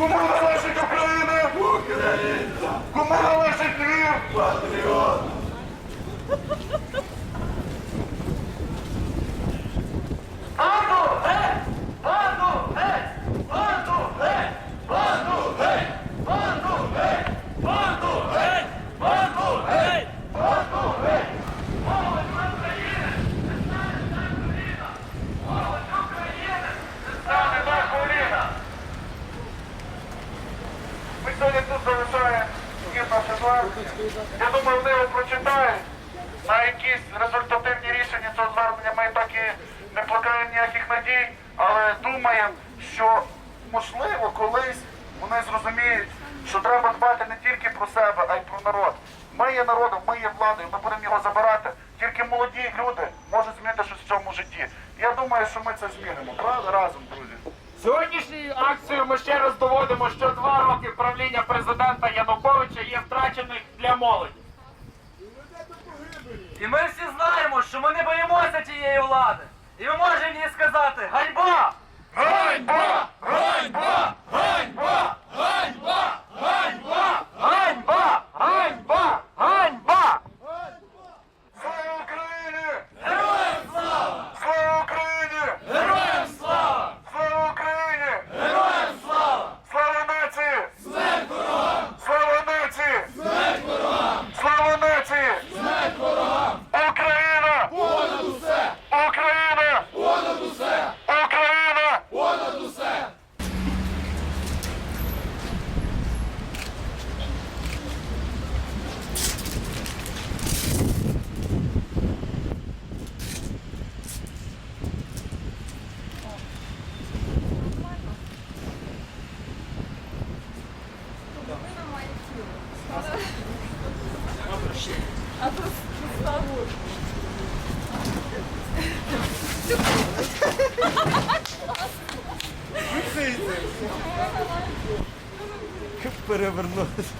Кому належить Україна? Україна! Кому належить Львів? Патріот! Я думаю, вони його прочитають. На якісь результативні рішення цього звернення ми так і не плекаємо ніяких надій, але думаємо, що можливо колись вони зрозуміють, що треба дбати не тільки про себе, а й про народ. Ми є народом, ми є владою, ми будемо його забирати. Тільки молоді люди можуть змінити щось в цьому житті. Я думаю, що ми це змінимо. Правда? Разом, друзі. Сьогоднішньою акцією ми ще раз доводимо, що два роки правління президента Януковича є втрачених для молоді. І ми всі знаємо, що ми не боїмося тієї влади. І ми можемо їй сказати ганьба! Ганьба! А то Перевернулися.